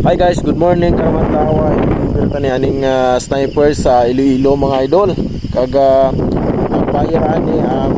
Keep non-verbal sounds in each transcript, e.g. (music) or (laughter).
Hi guys, good morning karaman tawa. Pero ni aning ah, sniper sa Iloilo mga idol. Kaga ang bayran ni um,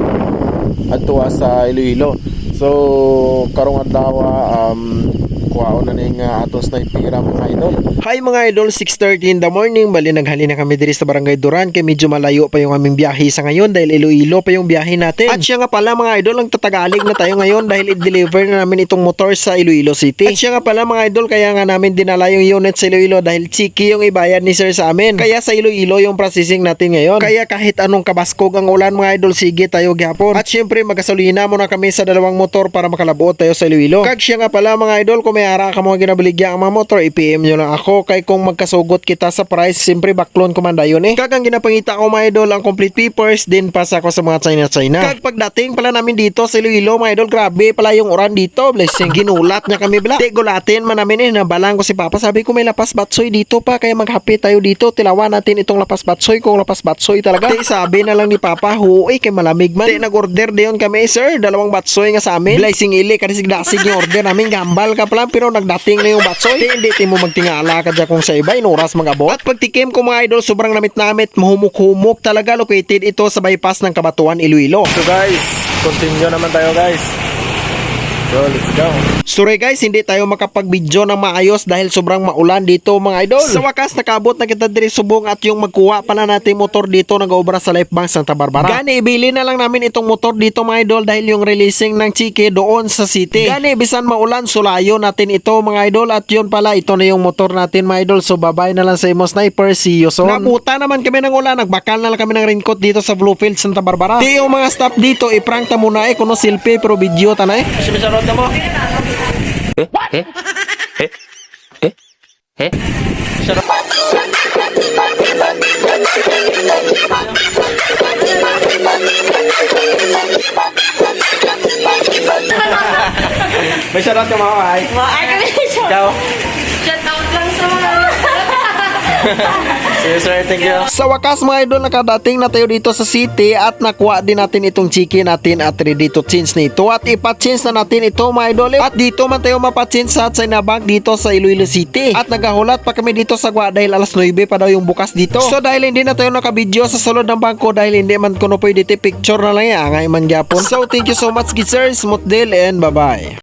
adto sa Iloilo. So karong adlaw um kuwaon na ning uh, atong sniper mga idol. Hi mga idol, 6:30 in the morning. Bali naghali na kami diri sa Barangay Duran kay medyo malayo pa yung aming biyahe sa ngayon dahil Iloilo pa yung biyahe natin. At siya nga pala mga idol, ang tatagalig na tayo ngayon dahil i-deliver na namin itong motor sa Iloilo City. At siya nga pala mga idol, kaya nga namin dinala yung unit sa Iloilo dahil chiki yung ibayad ni sir sa amin. Kaya sa Iloilo yung processing natin ngayon. Kaya kahit anong kabaskog ang ulan mga idol, sige tayo gihapon. At syempre magasolina muna kami sa dalawang motor para makalabuot tayo sa Iloilo. Kag siya nga pala mga idol, kung may ara ka mga ginabaligya ang mga motor, i-PM nyo lang ako. Kay kung magkasugot kita sa price, siyempre baklon kumanda yun eh. Kag ang ginapangita ko mga idol, ang complete papers, din pasa ko sa mga China-China. Kag pagdating pala namin dito sa Iloilo mga idol, grabe pala yung oran dito. Blessing, ginulat niya kami bla. Di gulatin man namin eh, nabalang ko si Papa. Sabi ko may lapas batsoy dito pa, kaya maghapi tayo dito. Tilawan natin itong lapas batsoy kung lapas batsoy talaga. Di sabi na lang ni Papa, huwi kay malamig man. Di nag-order diyon kami, sir. Dalawang batsoy nga sa amin. Blessing ili, kasi sigdasig yung order namin. Gambal ka pala, pero nagdating na yung batsoy. Di, hindi, ti mo magtingala ka dyan kung sa iba, inuras magabot. At pagtikim ko mga idol, sobrang namit-namit, mahumuk-humuk talaga. Located ito sa bypass ng Kabatuan, Iloilo. So guys, continue naman tayo guys. So let's go. Sorry guys, hindi tayo makapag-video ng maayos dahil sobrang maulan dito mga idol. Sa wakas, nakabot na kita diri subong at yung magkuha pala natin motor dito nag-obra sa Life Bank Santa Barbara. Gani, ibili na lang namin itong motor dito mga idol dahil yung releasing ng Chike doon sa city. Gani, bisan maulan, sulayo natin ito mga idol at yun pala, ito na yung motor natin mga idol. So babay na lang sa imo sniper, see you soon. Nabuta naman kami ng ulan, nagbakal na lang kami ng raincoat dito sa Bluefield Santa Barbara. Di yung mga staff dito, iprank ta muna eh, kuno silpi pero video ta na eh. Sinisarot na mo. May sarot ka mga ay. Ay, kami siya. Ikaw. Shout out lang sa mga... (laughs) Sige sir, thank you. Sa wakas mga idol, nakadating na tayo dito sa city at nakuha din natin itong chiki natin at ready to change nito. At ipa-change na natin ito mga idol. At dito man tayo mapa-change sa China Bank dito sa Iloilo City. At nagahulat pa kami dito sa Gua dahil alas 9 pa daw yung bukas dito. So dahil hindi na tayo nakabidyo sa sulod ng bangko dahil hindi man kuno pwede ti picture na lang yan. Angay man gyapon. So thank you so much, good sir. Smooth deal and bye-bye.